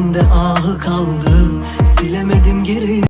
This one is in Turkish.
Bende ahı kaldı. Silemedim geri